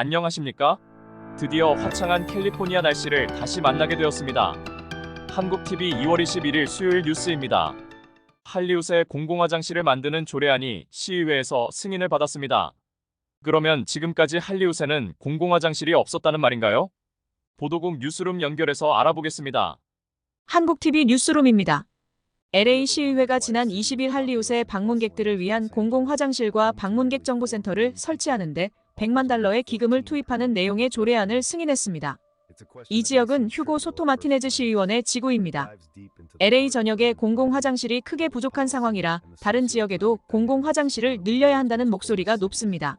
안녕하십니까? 드디어 화창한 캘리포니아 날씨를 다시 만나게 되었습니다. 한국TV 2월 21일 수요일 뉴스입니다. 할리우드의 공공화장실을 만드는 조례안이 시의회에서 승인을 받았습니다. 그러면 지금까지 할리우드에는 공공화장실이 없었다는 말인가요? 보도국 뉴스룸 연결해서 알아보겠습니다. 한국TV 뉴스룸입니다. LA 시의회가 지난 20일 할리우드의 방문객들을 위한 공공 화장실과 방문객 정보센터를 설치하는데 100만 달러의 기금을 투입하는 내용의 조례안을 승인했습니다. 이 지역은 휴고 소토 마티네즈 시의원의 지구입니다. LA 전역에 공공 화장실이 크게 부족한 상황이라 다른 지역에도 공공 화장실을 늘려야 한다는 목소리가 높습니다.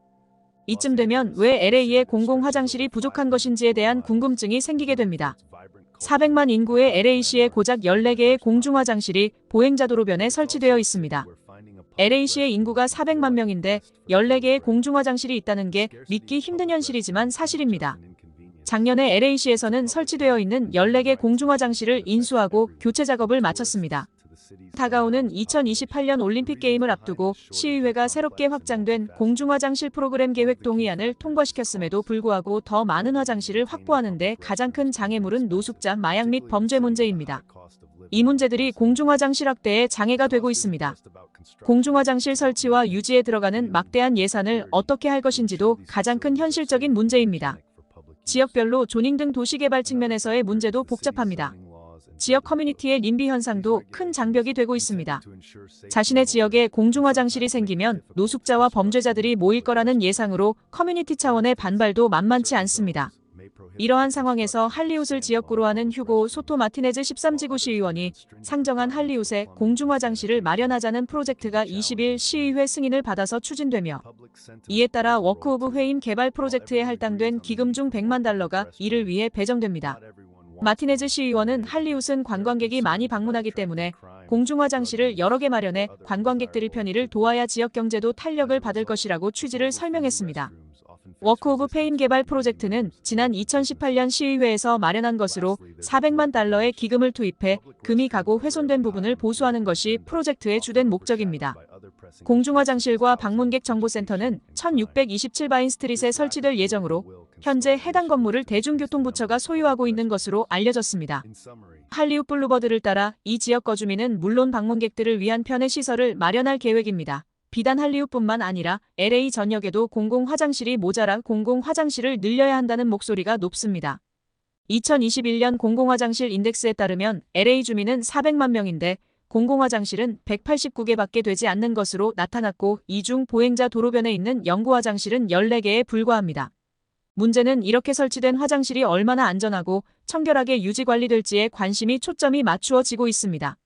이쯤 되면 왜 LA에 공공 화장실이 부족한 것인지에 대한 궁금증이 생기게 됩니다. 400만 인구의 LA시에 고작 14개의 공중 화장실이 보행자도로변에 설치되어 있습니다. LA시의 인구가 400만 명인데 14개의 공중화장실이 있다는 게 믿기 힘든 현실이지만 사실입니다. 작년에 LA시에서는 설치되어 있는 14개 공중화장실을 인수하고 교체 작업을 마쳤습니다. 다가오는 2028년 올림픽 게임을 앞두고 시의회가 새롭게 확장된 공중화장실 프로그램 계획 동의안을 통과시켰음에도 불구하고 더 많은 화장실을 확보하는 데 가장 큰 장애물은 노숙자 마약 및 범죄 문제입니다. 이 문제들이 공중화장실 확대에 장애가 되고 있습니다. 공중화장실 설치와 유지에 들어가는 막대한 예산을 어떻게 할 것인지도 가장 큰 현실적인 문제입니다. 지역별로 조닝 등 도시개발 측면에서의 문제도 복잡합니다. 지역 커뮤니티의 님비 현상도 큰 장벽이 되고 있습니다. 자신의 지역에 공중화장실이 생기면 노숙자와 범죄자들이 모일 거라는 예상으로 커뮤니티 차원의 반발도 만만치 않습니다. 이러한 상황에서 할리우드를 지역구로 하는 휴고 소토 마티네즈 13지구 시의원이 상정한 할리우드에 공중화장실을 마련하자는 프로젝트가 20일 시의회 승인을 받아서 추진되며 이에 따라 워크 오브 회임 개발 프로젝트에 할당된 기금 중 100만 달러가 이를 위해 배정됩니다. 마티네즈 시의원은 할리우드는 관광객이 많이 방문하기 때문에 공중화장실을 여러 개 마련해 관광객들의 편의를 도와야 지역 경제도 탄력을 받을 것이라고 취지를 설명했습니다. 워크 오브 페임 개발 프로젝트는 지난 2018년 시의회에서 마련한 것으로 400만 달러의 기금을 투입해 금이 가고 훼손된 부분을 보수하는 것이 프로젝트의 주된 목적입니다. 공중화장실과 방문객 정보센터는 1627바인 스트릿에 설치될 예정으로 현재 해당 건물을 대중교통부처가 소유하고 있는 것으로 알려졌습니다. 할리우 블루버드를 따라 이 지역 거주민은 물론 방문객들을 위한 편의 시설을 마련할 계획입니다. 비단 할리우뿐만 아니라 LA 전역에도 공공 화장실이 모자라 공공 화장실을 늘려야 한다는 목소리가 높습니다. 2021년 공공화장실 인덱스에 따르면 LA 주민은 400만 명인데 공공화장실은 189개밖에 되지 않는 것으로 나타났고 이 중 보행자 도로변에 있는 연구화장실은 14개에 불과합니다. 문제는 이렇게 설치된 화장실이 얼마나 안전하고 청결하게 유지 관리될지에 관심이 초점이 맞추어지고 있습니다.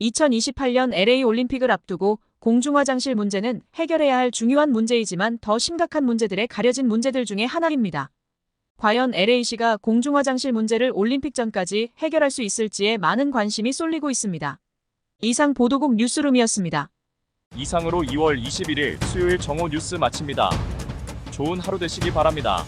2028년 LA 올림픽을 앞두고 공중화장실 문제는 해결해야 할 중요한 문제이지만 더 심각한 문제들에 가려진 문제들 중에 하나입니다. 과연 LA시가 공중화장실 문제를 올림픽 전까지 해결할 수 있을지에 많은 관심이 쏠리고 있습니다. 이상 보도국 뉴스룸이었습니다. 이상으로 2월 21일 수요일 정오 뉴스 마칩니다. 좋은 하루 되시기 바랍니다.